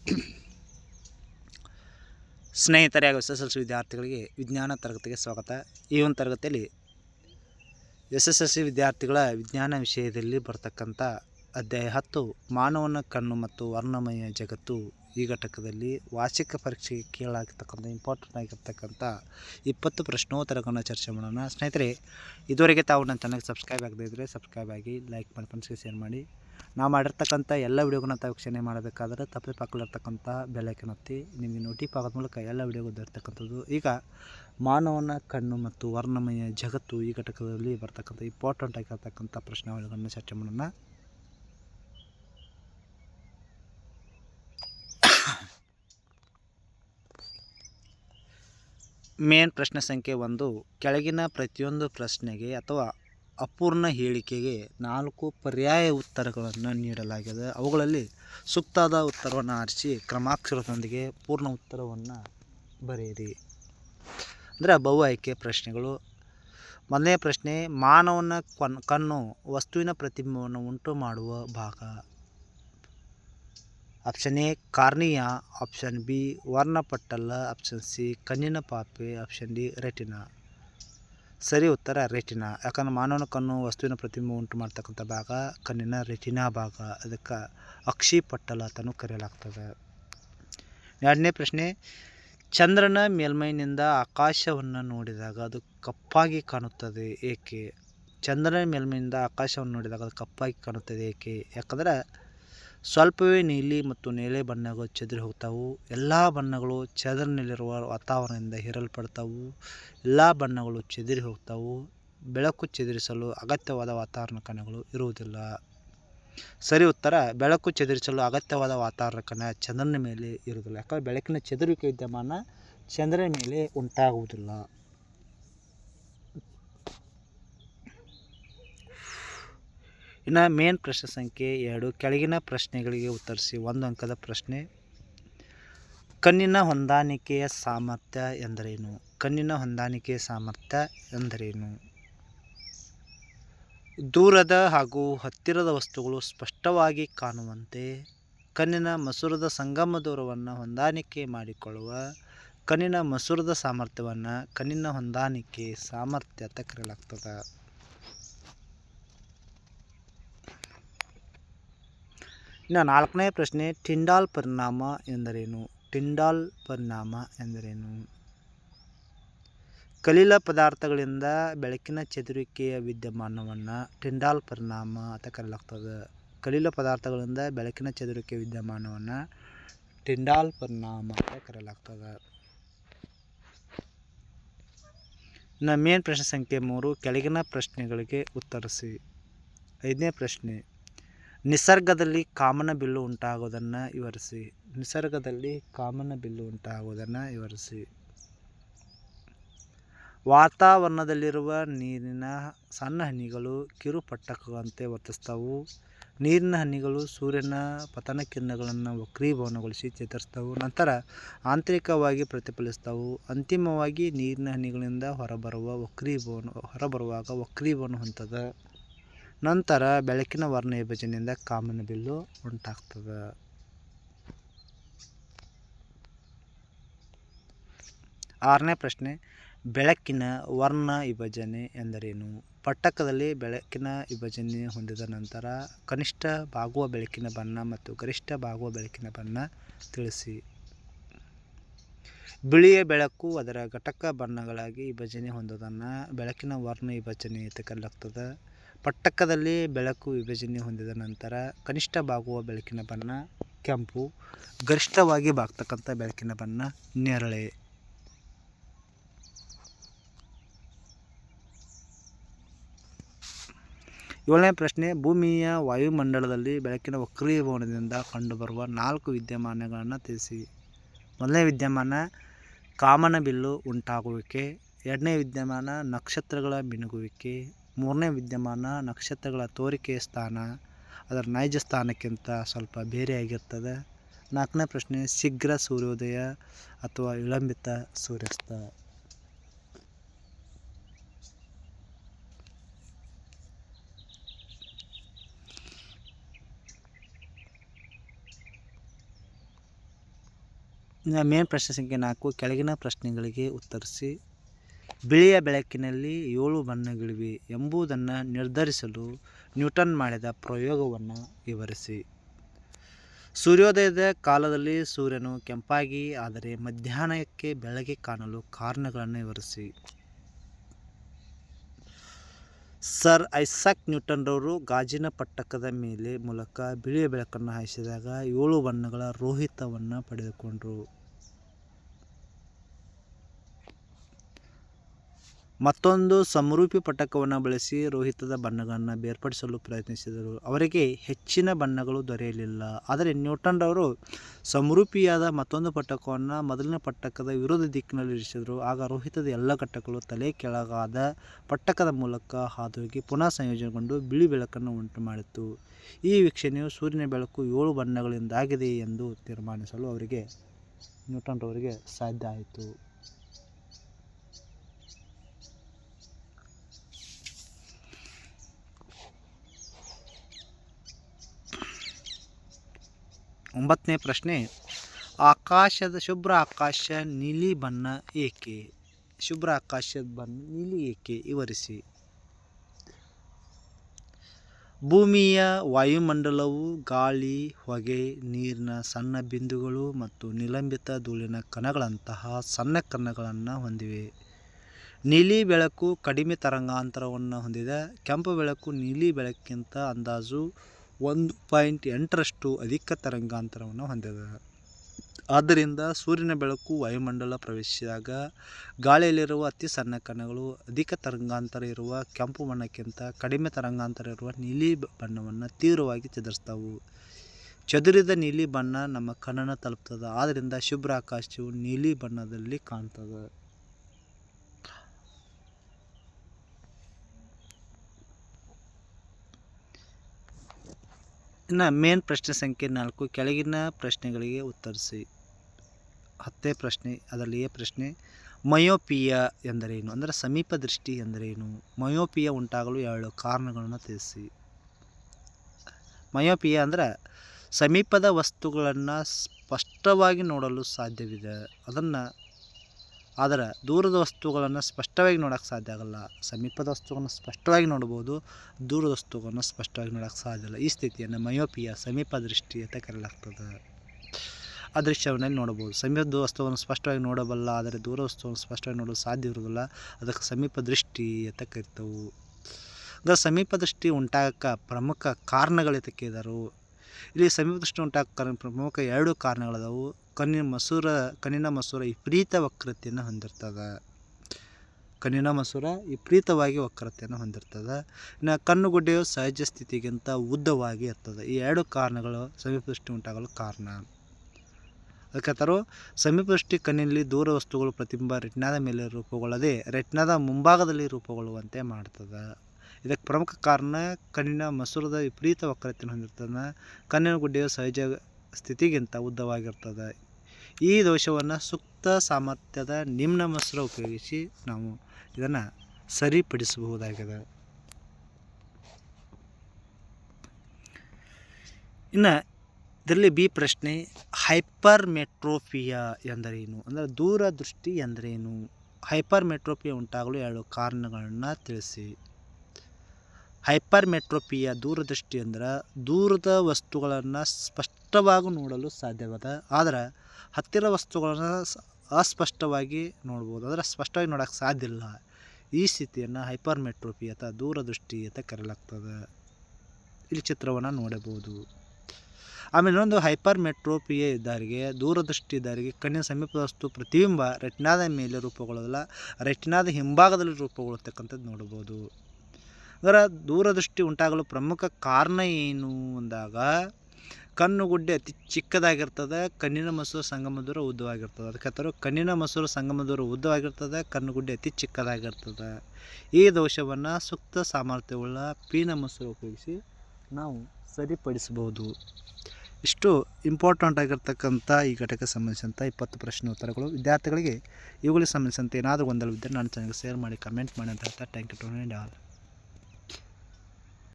ಸ್ನೇಹಿತರೆ ಹಾಗೂ S S L C ವಿದ್ಯಾರ್ಥಿಗಳಿಗೆ ವಿಜ್ಞಾನ ತರಗತಿಗೆ ಸ್ವಾಗತ. ಈ ಒಂದು ತರಗತಿಯಲ್ಲಿ ಎಸ್ ಎಸ್ ಎಲ್ ಸಿ ವಿದ್ಯಾರ್ಥಿಗಳ ವಿಜ್ಞಾನ ವಿಷಯದಲ್ಲಿ ಬರ್ತಕ್ಕಂಥ ಅಧ್ಯಾಯ ಹತ್ತು, ಮಾನವನ ಕಣ್ಣು ಮತ್ತು ವರ್ಣಮಯ ಜಗತ್ತು ಈ ಘಟಕದಲ್ಲಿ ವಾರ್ಷಿಕ ಪರೀಕ್ಷೆಗೆ ಕೇಳಾಗಿರ್ತಕ್ಕಂಥ ಇಂಪಾರ್ಟೆಂಟ್ ಆಗಿರ್ತಕ್ಕಂಥ ಇಪ್ಪತ್ತು ಪ್ರಶ್ನೋತ್ತರಗಳನ್ನು ಚರ್ಚೆ ಮಾಡೋಣ. ಸ್ನೇಹಿತರೆ, ಇದುವರೆಗೆ ತಾವು ನನ್ನ ಚಾನಲ್ಗೆ ಸಬ್ಸ್ಕ್ರೈಬ್ ಆಗದೇ ಇದ್ದರೆ ಸಬ್ಸ್ಕ್ರೈಬ್ ಆಗಿ ಲೈಕ್ ಮಾಡಿ ಫ್ರೆಂಡ್ಸ್ಗೆ ಶೇರ್ ಮಾಡಿ. ನಾವು ಮಾಡಿರ್ತಕ್ಕಂಥ ಎಲ್ಲ ವೀಡಿಯೋಗಳನ್ನ ತಾವು ವೀಕ್ಷಣೆ ಮಾಡಬೇಕಾದ್ರೆ ತಪ್ಪದೆ ಪಕ್ಕದಲ್ಲಿರ್ತಕ್ಕಂಥ ಬೆಲ್ಲೈಕನ್ ಒತ್ತಿ ನಿಮಗೆ ನೋಟಿಫ್ ಆಗೋದ ಮೂಲಕ ಎಲ್ಲ ವಿಡಿಯೋಗಳು ದೊರೆತಕ್ಕಂಥದ್ದು. ಈಗ ಮಾನವನ ಕಣ್ಣು ಮತ್ತು ವರ್ಣಮಯ ಜಗತ್ತು ಈ ಘಟಕದಲ್ಲಿ ಬರ್ತಕ್ಕಂಥ ಇಂಪಾರ್ಟೆಂಟ್ ಆಗಿರ್ತಕ್ಕಂಥ ಪ್ರಶ್ನಾವಳಿಗಳನ್ನು ಚರ್ಚೆ ಮಾಡೋಣ. ಮೇನ್ ಪ್ರಶ್ನೆ ಸಂಖ್ಯೆ ಒಂದು, ಕೆಳಗಿನ ಪ್ರತಿಯೊಂದು ಪ್ರಶ್ನೆಗೆ ಅಥವಾ ಅಪೂರ್ಣ ಹೇಳಿಕೆಗೆ ನಾಲ್ಕು ಪರ್ಯಾಯ ಉತ್ತರಗಳನ್ನು ನೀಡಲಾಗಿದೆ. ಅವುಗಳಲ್ಲಿ ಸೂಕ್ತಾದ ಉತ್ತರವನ್ನು ಆರಿಸಿ ಕ್ರಮಾಕ್ಷರದೊಂದಿಗೆ ಪೂರ್ಣ ಉತ್ತರವನ್ನು ಬರೆಯಿರಿ. ಅಂದರೆ ಬಹು ಆಯ್ಕೆ ಪ್ರಶ್ನೆಗಳು. ಮೊದಲನೇ ಪ್ರಶ್ನೆ, ಮಾನವನ ಕೊನ್, ಕಣ್ಣು ವಸ್ತುವಿನ ಪ್ರತಿಬಿಂಬವನ್ನು ಉಂಟು ಮಾಡುವ ಭಾಗ. Option A, cornea. Option B ವರ್ಣಪಟ್ಟಲ option C, ಕಣ್ಣಿನ ಪಾಪೆ. Option D, retina. ಸರಿ ಉತ್ತರ ರೆಟಿನಾ. ಯಾಕಂದ್ರೆ ಮಾನವನ ಕಣ್ಣು ವಸ್ತುವಿನ ಪ್ರತಿಬಿಂಬ ಉಂಟು ಮಾಡ್ತಕ್ಕಂಥ ಭಾಗ, ಕಣ್ಣಿನ ರೆಟಿನಾ ಭಾಗ. ಅದಕ್ಕೆ ಅಕ್ಷಿಪಟ್ಟಲ ಅಂತಲೂ ಕರೆಯಲಾಗ್ತದೆ. ಎರಡನೇ ಪ್ರಶ್ನೆ, ಚಂದ್ರನ ಮೇಲ್ಮೈನಿಂದ ಆಕಾಶವನ್ನು ನೋಡಿದಾಗ ಅದು ಕಪ್ಪಾಗಿ ಕಾಣುತ್ತದೆ ಏಕೆ? ಚಂದ್ರನ ಮೇಲ್ಮೈನಿಂದ ಆಕಾಶವನ್ನು ನೋಡಿದಾಗ ಅದು ಕಪ್ಪಾಗಿ ಕಾಣುತ್ತದೆ ಏಕೆ? ಯಾಕಂದ್ರೆ ಸ್ವಲ್ಪವೇ ನೀಲಿ ಮತ್ತು ನೇರಳೆ ಬಣ್ಣಗಳು ಚೆದರಿ ಹೋಗ್ತಾವು. ಎಲ್ಲ ಬಣ್ಣಗಳು ಚದರಿನಲ್ಲಿರುವ ವಾತಾವರಣದಿಂದ ಹೀರಲ್ಪಡ್ತಾವು. ಎಲ್ಲ ಬಣ್ಣಗಳು ಚೆದರಿ ಹೋಗ್ತಾವು. ಬೆಳಕು ಚದುರಿಸಲು ಅಗತ್ಯವಾದ ವಾತಾವರಣ ಕಣಗಳು ಇರುವುದಿಲ್ಲ. ಸರಿ ಉತ್ತರ, ಬೆಳಕು ಚದುರಿಸಲು ಅಗತ್ಯವಾದ ವಾತಾವರಣ ಕಣ ಚಂದ್ರನ ಮೇಲೆ ಇರುವುದಿಲ್ಲ. ಯಾಕಂದರೆ ಬೆಳಕಿನ ಚದುರುವಿಕೆ ವಿದ್ಯಮಾನ ಚಂದ್ರನ ಮೇಲೆ ಉಂಟಾಗುವುದಿಲ್ಲ. ಇನ್ನು ಮೇನ್ ಪ್ರಶ್ನೆ ಸಂಖ್ಯೆ ಎರಡು. ಕೆಳಗಿನ ಪ್ರಶ್ನೆಗಳಿಗೆ ಉತ್ತರಿಸಿ ಒಂದು ಅಂಕದ ಪ್ರಶ್ನೆ. ಕಣ್ಣಿನ ಹೊಂದಾಣಿಕೆಯ ಸಾಮರ್ಥ್ಯ ಎಂದರೇನು? ಕಣ್ಣಿನ ಹೊಂದಾಣಿಕೆಯ ಸಾಮರ್ಥ್ಯ ಎಂದರೇನು? ದೂರದ ಹಾಗೂ ಹತ್ತಿರದ ವಸ್ತುಗಳು ಸ್ಪಷ್ಟವಾಗಿ ಕಾಣುವಂತೆ, ಕಣ್ಣಿನ ಮಸೂರದ ಸಂಗಮ ದೂರವನ್ನು ಹೊಂದಾಣಿಕೆ ಮಾಡಿಕೊಳ್ಳುವ, ಕಣ್ಣಿನ ಮಸೂರದ ಸಾಮರ್ಥ್ಯವನ್ನು ಕಣ್ಣಿನ ಹೊಂದಾಣಿಕೆ ಸಾಮರ್ಥ್ಯ ಅಂತ ಕರೆಯಲಾಗ್ತದೆ. ಇನ್ನು ನಾಲ್ಕನೇ ಪ್ರಶ್ನೆ, ಟಿಂಡಾಲ್ ಪರಿಣಾಮ ಎಂದರೇನು? ಟಿಂಡಾಲ್ ಪರಿಣಾಮ ಎಂದರೇನು? ಕಲಿಲ ಪದಾರ್ಥಗಳಿಂದ ಬೆಳಕಿನ ಚದುರಿಕೆಯ ವಿದ್ಯಮಾನವನ್ನು ಟಿಂಡಾಲ್ ಪರಿಣಾಮ ಅಂತ ಕರೆಯಲಾಗ್ತದೆ. ಕಲಿಲ ಪದಾರ್ಥಗಳಿಂದ ಬೆಳಕಿನ ಚದುರಿಕೆ ವಿದ್ಯಮಾನವನ್ನು ಟಿಂಡಾಲ್ ಪರಿಣಾಮ ಅಂತ ಕರೆಯಲಾಗ್ತದೆ. ಇನ್ನು ಮೇನ್ ಪ್ರಶ್ನೆ ಸಂಖ್ಯೆ ಮೂರು, ಕೆಳಗಿನ ಪ್ರಶ್ನೆಗಳಿಗೆ ಉತ್ತರಿಸಿ. ಐದನೇ ಪ್ರಶ್ನೆ ನಿಸರ್ಗದಲ್ಲಿ ಕಾಮನ ಬಿಲ್ಲು ಉಂಟಾಗೋದನ್ನು ವಿವರಿಸಿ. ನಿಸರ್ಗದಲ್ಲಿ ಕಾಮನ ಬಿಲ್ಲು ಉಂಟಾಗೋದನ್ನು ವಿವರಿಸಿ. ವಾತಾವರಣದಲ್ಲಿರುವ ನೀರಿನ ಸಣ್ಣ ಹನಿಗಳು ಕಿರು ಪಟ್ಟಕದಂತೆ ವರ್ತಿಸ್ತವು. ನೀರಿನ ಹನಿಗಳು ಸೂರ್ಯನ ಪತನ ಕಿರಣಗಳನ್ನು ವಕ್ರೀಭವನಗೊಳಿಸಿ ಚೇತರಿಸ್ತವು. ನಂತರ ಆಂತರಿಕವಾಗಿ ಪ್ರತಿಫಲಿಸ್ತವು. ಅಂತಿಮವಾಗಿ ನೀರಿನ ಹನಿಗಳಿಂದ ಹೊರಬರುವ ವಕ್ರೀಭವನ, ಹೊರಬರುವಾಗ ವಕ್ರೀಭವನ ಹೊಂದದ ನಂತರ ಬೆಳಕಿನ ವರ್ಣ ವಿಭಜನೆಯಿಂದ ಕಾಮನ ಬಿಲ್ಲು ಉಂಟಾಗ್ತದ. ಆರನೇ ಪ್ರಶ್ನೆ, ಬೆಳಕಿನ ವರ್ಣ ವಿಭಜನೆ ಎಂದರೇನು? ಪಟ್ಟಕದಲ್ಲಿ ಬೆಳಕಿನ ವಿಭಜನೆ ಹೊಂದಿದ ನಂತರ ಕನಿಷ್ಠ ಬಾಗುವ ಬೆಳಕಿನ ಬಣ್ಣ ಮತ್ತು ಗರಿಷ್ಠ ಬಾಗುವ ಬೆಳಕಿನ ಬಣ್ಣ ತಿಳಿಸಿ. ಬಿಳಿಯ ಬೆಳಕು ಅದರ ಘಟಕ ಬಣ್ಣಗಳಾಗಿ ವಿಭಜನೆ ಹೊಂದೋದನ್ನು ಬೆಳಕಿನ ವರ್ಣ ವಿಭಜನೆ ಅಂತ ಕರೆಯಲಾಗ್ತದೆ ಪಟ್ಟಕದಲ್ಲಿ ಬೆಳಕು ವಿಭಜನೆ ಹೊಂದಿದ ನಂತರ ಕನಿಷ್ಠ ಬಾಗುವ ಬೆಳಕಿನ ಬಣ್ಣ ಕೆಂಪು, ಗರಿಷ್ಠವಾಗಿ ಬಾಗ್ತಕ್ಕಂಥ ಬೆಳಕಿನ ಬಣ್ಣ ನೇರಳೆ. ಏಳನೇ ಪ್ರಶ್ನೆ, ಭೂಮಿಯ ವಾಯುಮಂಡಲದಲ್ಲಿ ಬೆಳಕಿನ ವಕ್ರೀಭವನದಿಂದ ಕಂಡುಬರುವ ನಾಲ್ಕು ವಿದ್ಯಮಾನಗಳನ್ನು ತಿಳಿಸಿ. ಮೊದಲನೇ ವಿದ್ಯಮಾನ, ಕಾಮನಬಿಲ್ಲು ಉಂಟಾಗುವಿಕೆ. ಎರಡನೇ ವಿದ್ಯಮಾನ, ನಕ್ಷತ್ರಗಳ ಮಿನುಗುವಿಕೆ. ಮೂರನೇ ವಿದ್ಯಮಾನ ನಕ್ಷತ್ರಗಳ ತೋರಿಕೆಯ ಸ್ಥಾನ, ಅದರ ನೈಜ ಸ್ಥಾನಕ್ಕಿಂತ ಸ್ವಲ್ಪ ಬೇರೆಯಾಗಿರ್ತದೆ. ನಾಲ್ಕನೇ ಪ್ರಶ್ನೆ, ಶೀಘ್ರ ಸೂರ್ಯೋದಯ ಅಥವಾ ವಿಳಂಬಿತ ಸೂರ್ಯಾಸ್ತ? ಮೇನ್ ಪ್ರಶ್ನೆ ಸಂಖ್ಯೆ ನಾಲ್ಕು, ಕೆಳಗಿನ ಪ್ರಶ್ನೆಗಳಿಗೆ ಉತ್ತರಿಸಿ. ಬಿಳಿಯ ಬೆಳಕಿನಲ್ಲಿ ಏಳು ಬಣ್ಣಗಳಿವೆ ಎಂಬುದನ್ನು ನಿರ್ಧರಿಸಲು ನ್ಯೂಟನ್ ಮಾಡಿದ ಪ್ರಯೋಗವನ್ನು ವಿವರಿಸಿ. ಸೂರ್ಯೋದಯದ ಕಾಲದಲ್ಲಿ ಸೂರ್ಯನು ಕೆಂಪಾಗಿ, ಆದರೆ ಮಧ್ಯಾಹ್ನಕ್ಕೆ ಬೆಳಗ್ಗೆ ಕಾಣಲು ಕಾರಣಗಳನ್ನು ವಿವರಿಸಿ. ಸರ್ ಐಸಾಕ್ ನ್ಯೂಟನ್ರವರು ಗಾಜಿನ ಪಟ್ಟಕದ ಮೇಲೆ ಮೂಲಕ ಬಿಳಿಯ ಬೆಳಕನ್ನು ಹಾಯಿಸಿದಾಗ ಏಳು ಬಣ್ಣಗಳ ರೋಹಿತವನ್ನು ಪಡೆದುಕೊಂಡರು. ಮತ್ತೊಂದು ಸಮರೂಪಿ ಪಟಕವನ್ನು ಬಳಸಿ ರೋಹಿತದ ಬಣ್ಣಗಳನ್ನು ಬೇರ್ಪಡಿಸಲು ಪ್ರಯತ್ನಿಸಿದರು. ಅವರಿಗೆ ಹೆಚ್ಚಿನ ಬಣ್ಣಗಳು ದೊರೆಯಲಿಲ್ಲ. ಆದರೆ ನ್ಯೂಟನ್ರವರು ಸಮರೂಪಿಯಾದ ಮತ್ತೊಂದು ಪಟ್ಟಕವನ್ನು ಮೊದಲಿನ ಪಟ್ಟಕದ ವಿರೋಧ ದಿಕ್ಕಿನಲ್ಲಿ ಇರಿಸಿದರು. ಆಗ ರೋಹಿತದ ಎಲ್ಲ ಘಟಕಗಳು ತಲೆ ಕೆಳಗಾದ ಪಟ್ಟಕದ ಮೂಲಕ ಹಾದುಹೋಗಿ ಪುನಃ ಸಂಯೋಜನೆಗೊಂಡು ಬಿಳಿ ಬೆಳಕನ್ನು ಉಂಟು ಮಾಡಿತು. ಈ ವೀಕ್ಷಣೆಯು ಸೂರ್ಯನ ಬೆಳಕು ಏಳು ಬಣ್ಣಗಳಿಂದಾಗಿದೆ ಎಂದು ತೀರ್ಮಾನಿಸಲು ಅವರಿಗೆ ನ್ಯೂಟನ್ ನ್ಯೂಟನ್ರವರಿಗೆ ಸಾಧ್ಯ ಆಯಿತು. ಒಂಬತ್ತನೇ ಪ್ರಶ್ನೆ, ಆಕಾಶದ ಶುಭ್ರ ಆಕಾಶ ನೀಲಿ ಬಣ್ಣ ಏಕೆ? ಶುಭ್ರ ಆಕಾಶದ ಬಣ್ಣ ನೀಲಿ ಏಕೆ? ವಿವರಿಸಿ. ಭೂಮಿಯ ವಾಯುಮಂಡಲವು ಗಾಳಿ, ಹೊಗೆ, ನೀರಿನ ಸಣ್ಣ ಬಿಂದುಗಳು ಮತ್ತು ನಿಲಂಬಿತ ಧೂಳಿನ ಕಣಗಳಂತಹ ಸಣ್ಣ ಕಣಗಳನ್ನು ಹೊಂದಿವೆ. ನೀಲಿ ಬೆಳಕು ಕಡಿಮೆ ತರಂಗಾಂತರವನ್ನು ಹೊಂದಿದೆ. ಕೆಂಪು ಬೆಳಕು ನೀಲಿ ಬೆಳಕಿಗಿಂತ ಅಂದಾಜು ಒಂದು ಪಾಯಿಂಟ್ ಎಂಟರಷ್ಟು ಅಧಿಕ ತರಂಗಾಂತರವನ್ನು ಹೊಂದಿದೆ. ಆದ್ದರಿಂದ ಸೂರ್ಯನ ಬೆಳಕು ವಾಯುಮಂಡಲ ಪ್ರವೇಶಿಸಿದಾಗ ಗಾಳಿಯಲ್ಲಿರುವ ಅತಿ ಸಣ್ಣ ಕಣಗಳು, ಅಧಿಕ ತರಂಗಾಂತರ ಇರುವ ಕೆಂಪು ಬಣ್ಣಕ್ಕಿಂತ ಕಡಿಮೆ ತರಂಗಾಂತರ ಇರುವ ನೀಲಿ ಬಣ್ಣವನ್ನು ತೀವ್ರವಾಗಿ ಚದುರಿಸ್ತಾವು ಚದುರಿದ ನೀಲಿ ಬಣ್ಣ ನಮ್ಮ ಕಣ್ಣನ್ನು ತಲುಪ್ತದೆ. ಆದ್ದರಿಂದ ಶುಭ್ರ ಆಕಾಶವು ನೀಲಿ ಬಣ್ಣದಲ್ಲಿ ಕಾಣ್ತದೆ. ಇನ್ನು ಮೇನ್ ಪ್ರಶ್ನೆ ಸಂಖ್ಯೆ ನಾಲ್ಕು, ಕೆಳಗಿನ ಪ್ರಶ್ನೆಗಳಿಗೆ ಉತ್ತರಿಸಿ. ಹತ್ತೇ ಪ್ರಶ್ನೆ, ಅದರಲ್ಲಿಯೇ ಪ್ರಶ್ನೆ, ಮಯೋಪಿಯ ಎಂದರೇನು? ಅಂದರೆ ಸಮೀಪ ದೃಷ್ಟಿ ಎಂದರೇನು? ಮಯೋಪಿಯ ಉಂಟಾಗಲು ಎರಡು ಕಾರಣಗಳನ್ನು ತಿಳಿಸಿ. ಮಯೋಪಿಯ ಅಂದರೆ ಸಮೀಪದ ವಸ್ತುಗಳನ್ನು ಸ್ಪಷ್ಟವಾಗಿ ನೋಡಲು ಸಾಧ್ಯವಿದೆ. ಅದನ್ನು ಆದರೆ ದೂರದ ವಸ್ತುಗಳನ್ನು ಸ್ಪಷ್ಟವಾಗಿ ನೋಡೋಕ್ಕೆ ಸಾಧ್ಯ ಆಗಲ್ಲ. ಸಮೀಪದ ವಸ್ತುಗಳನ್ನು ಸ್ಪಷ್ಟವಾಗಿ ನೋಡ್ಬೋದು, ದೂರದ ವಸ್ತುಗಳನ್ನು ಸ್ಪಷ್ಟವಾಗಿ ನೋಡೋಕ್ಕೆ ಸಾಧ್ಯ ಇಲ್ಲ. ಈ ಸ್ಥಿತಿಯನ್ನು ಮಯೋಪಿಯ ಸಮೀಪ ದೃಷ್ಟಿ ಅಂತ ಕರೆಯಲಾಗ್ತದೆ. ಆ ದೃಶ್ಯವನ್ನು ನೋಡಬಹುದು. ಸಮೀಪದ ವಸ್ತುವನ್ನು ಸ್ಪಷ್ಟವಾಗಿ ನೋಡಬಲ್ಲ, ಆದರೆ ದೂರ ವಸ್ತುವನ್ನು ಸ್ಪಷ್ಟವಾಗಿ ನೋಡಲು ಸಾಧ್ಯ ಇರೋದಿಲ್ಲ ಅದಕ್ಕೆ ಸಮೀಪ ದೃಷ್ಟಿ ಅಂತ ಕರಿತವು. ಅದರ ಸಮೀಪ ದೃಷ್ಟಿ ಉಂಟಾಗಕ್ಕೆ ಪ್ರಮುಖ ಕಾರಣಗಳು ಕೇಳಿದರು ಇಲ್ಲಿ ಸಮೀಪ ದೃಷ್ಟಿ ಉಂಟಾಗ ಪ್ರಮುಖ ಎರಡು ಕಾರಣಗಳದಾವು. ಕಣ್ಣಿನ ಮಸೂರ ಕಣ್ಣಿನ ಮಸೂರ ವಿಪರೀತ ವಕ್ರತೆಯನ್ನು ಹೊಂದಿರ್ತದೆ. ಕಣ್ಣಿನ ಮಸೂರ ವಿಪರೀತವಾಗಿ ವಕ್ರತೆಯನ್ನು ಹೊಂದಿರ್ತದೆ. ಇನ್ನು ಕಣ್ಣುಗುಡ್ಡೆಯು ಸಹಜ ಸ್ಥಿತಿಗಿಂತ ಉದ್ದವಾಗಿ ಇರ್ತದೆ. ಈ ಎರಡು ಕಾರಣಗಳು ಸಮೀಪದೃಷ್ಟಿ ಉಂಟಾಗಲು ಕಾರಣ. ಅದಕ್ಕೆ ತರೋ, ಸಮೀಪದೃಷ್ಟಿ ಕಣ್ಣಿನಲ್ಲಿ ದೂರ ವಸ್ತುಗಳು ಪ್ರತಿಬಿಂಬ ರೆಟ್ನಾದ ಮೇಲೆ ರೂಪುಗೊಳ್ಳದೆ ರೆಟ್ನಾದ ಮುಂಭಾಗದಲ್ಲಿ ರೂಪುಗೊಳ್ಳುವಂತೆ ಮಾಡ್ತದೆ. ಇದಕ್ಕೆ ಪ್ರಮುಖ ಕಾರಣ ಕಣ್ಣಿನ ಮಸೂರದ ವಿಪರೀತ ವಕ್ರತೆಯನ್ನು ಹೊಂದಿರ್ತದೆ. ಕಣ್ಣಿನ ಗುಡ್ಡೆಯು ಸಹಜ ಸ್ಥಿತಿಗಿಂತ ಉದ್ದವಾಗಿರ್ತದೆ. ಈ ದೋಷವನ್ನು ಸೂಕ್ತ ಸಾಮರ್ಥ್ಯದ ನಿಮ್ನ ಮಸ್ತ್ರ ಉಪಯೋಗಿಸಿ ನಾವು ಇದನ್ನು ಸರಿಪಡಿಸಬಹುದಾಗಿದೆ. ಇನ್ನು ಇದರಲ್ಲಿ ಬಿ ಪ್ರಶ್ನೆ ಹೈಪರ್ ಮೆಟ್ರೋಫಿಯಾ ಎಂದರೇನು? ಅಂದರೆ ದೂರದೃಷ್ಟಿ ಎಂದರೇನು? ಹೈಪರ್ ಮೆಟ್ರೋಫಿಯಾ ಉಂಟಾಗಲು ಎರಡು ಕಾರಣಗಳನ್ನು ತಿಳಿಸಿ. ಹೈಪರ್ ಮೆಟ್ರೋಪಿಯಾ ದೂರದೃಷ್ಟಿ ಅಂದ್ರೆ ದೂರದ ವಸ್ತುಗಳನ್ನು ಸ್ಪಷ್ಟವಾಗಿ ನೋಡಲು ಸಾಧ್ಯವಾದ, ಆದರೆ ಹತ್ತಿರ ವಸ್ತುಗಳನ್ನು ಅಸ್ಪಷ್ಟವಾಗಿ ನೋಡ್ಬೋದು. ಅಂದರೆ ಸ್ಪಷ್ಟವಾಗಿ ನೋಡೋಕ್ಕೆ ಸಾಧ್ಯ ಇಲ್ಲ. ಈ ಸ್ಥಿತಿಯನ್ನು ಹೈಪರ್ ಮೆಟ್ರೋಪಿ ಅಥವಾ ದೂರದೃಷ್ಟಿ ಅಂತ ಕರೆಯಲಾಗ್ತದೆ. ಇಲ್ಲಿ ಚಿತ್ರವನ್ನು ನೋಡಬಹುದು. ಆಮೇಲೆ ಇನ್ನೊಂದು ಹೈಪರ್ ಮೆಟ್ರೋಪಿಯ ಇದ್ದವರಿಗೆ ದೂರದೃಷ್ಟಿ ಇದ್ದಾರಿಗೆ ಕಣ್ಣಿನ ಸಮೀಪದ ವಸ್ತು ಪ್ರತಿಬಿಂಬ, ರೆಟ್ನಾದ ಮೇಲೆ ರೂಪುಗೊಳ್ಳೋದಿಲ್ಲ, ರೆಟ್ನಾದ ಹಿಂಭಾಗದಲ್ಲಿ ರೂಪುಗೊಳ್ಳತಕ್ಕಂಥದ್ದು ನೋಡ್ಬೋದು ಅದರ ದೂರದೃಷ್ಟಿ ಉಂಟಾಗಲು ಪ್ರಮುಖ ಕಾರಣ ಏನು ಅಂದಾಗ ಕಣ್ಣುಗುಡ್ಡೆ ಅತಿ ಚಿಕ್ಕದಾಗಿರ್ತದೆ, ಕಣ್ಣಿನ ಮಸೂರು ಸಂಗಮ ದೂರ ಉದ್ದವಾಗಿರ್ತದೆ. ಅದಕ್ಕೆ ಕಣ್ಣಿನ ಮಸೂರು ಸಂಗಮ ದೂರ ಉದ್ದವಾಗಿರ್ತದೆ ಕಣ್ಣುಗುಡ್ಡೆ ಅತಿ ಚಿಕ್ಕದಾಗಿರ್ತದೆ. ಈ ದೋಷವನ್ನು ಸೂಕ್ತ ಸಾಮರ್ಥ್ಯವುಳ್ಳ ಪೀನ ಮಸೂರು ಉಪಯೋಗಿಸಿ ನಾವು ಸರಿಪಡಿಸಬಹುದು. ಇಷ್ಟು ಇಂಪಾರ್ಟೆಂಟ್ ಆಗಿರ್ತಕ್ಕಂಥ ಈ ಘಟಕ ಸಂಬಂಧಿಸಿದಂಥ ಇಪ್ಪತ್ತು ಪ್ರಶ್ನೆ ಉತ್ತರಗಳು ವಿದ್ಯಾರ್ಥಿಗಳಿಗೆ ಇವುಗಳಿಗೆ ಸಂಬಂಧಿಸಿದಂತೆ ಏನಾದರೂ ಗೊಂದಲವಿದ್ದರೆ ನಾನು ಚಾನಲ್ಗೆ ಶೇರ್ ಮಾಡಿ ಕಮೆಂಟ್ ಮಾಡಿ ಅಂತ ಹೇಳ್ತಾ ಥ್ಯಾಂಕ್ ಯು ಟು ಆಲ್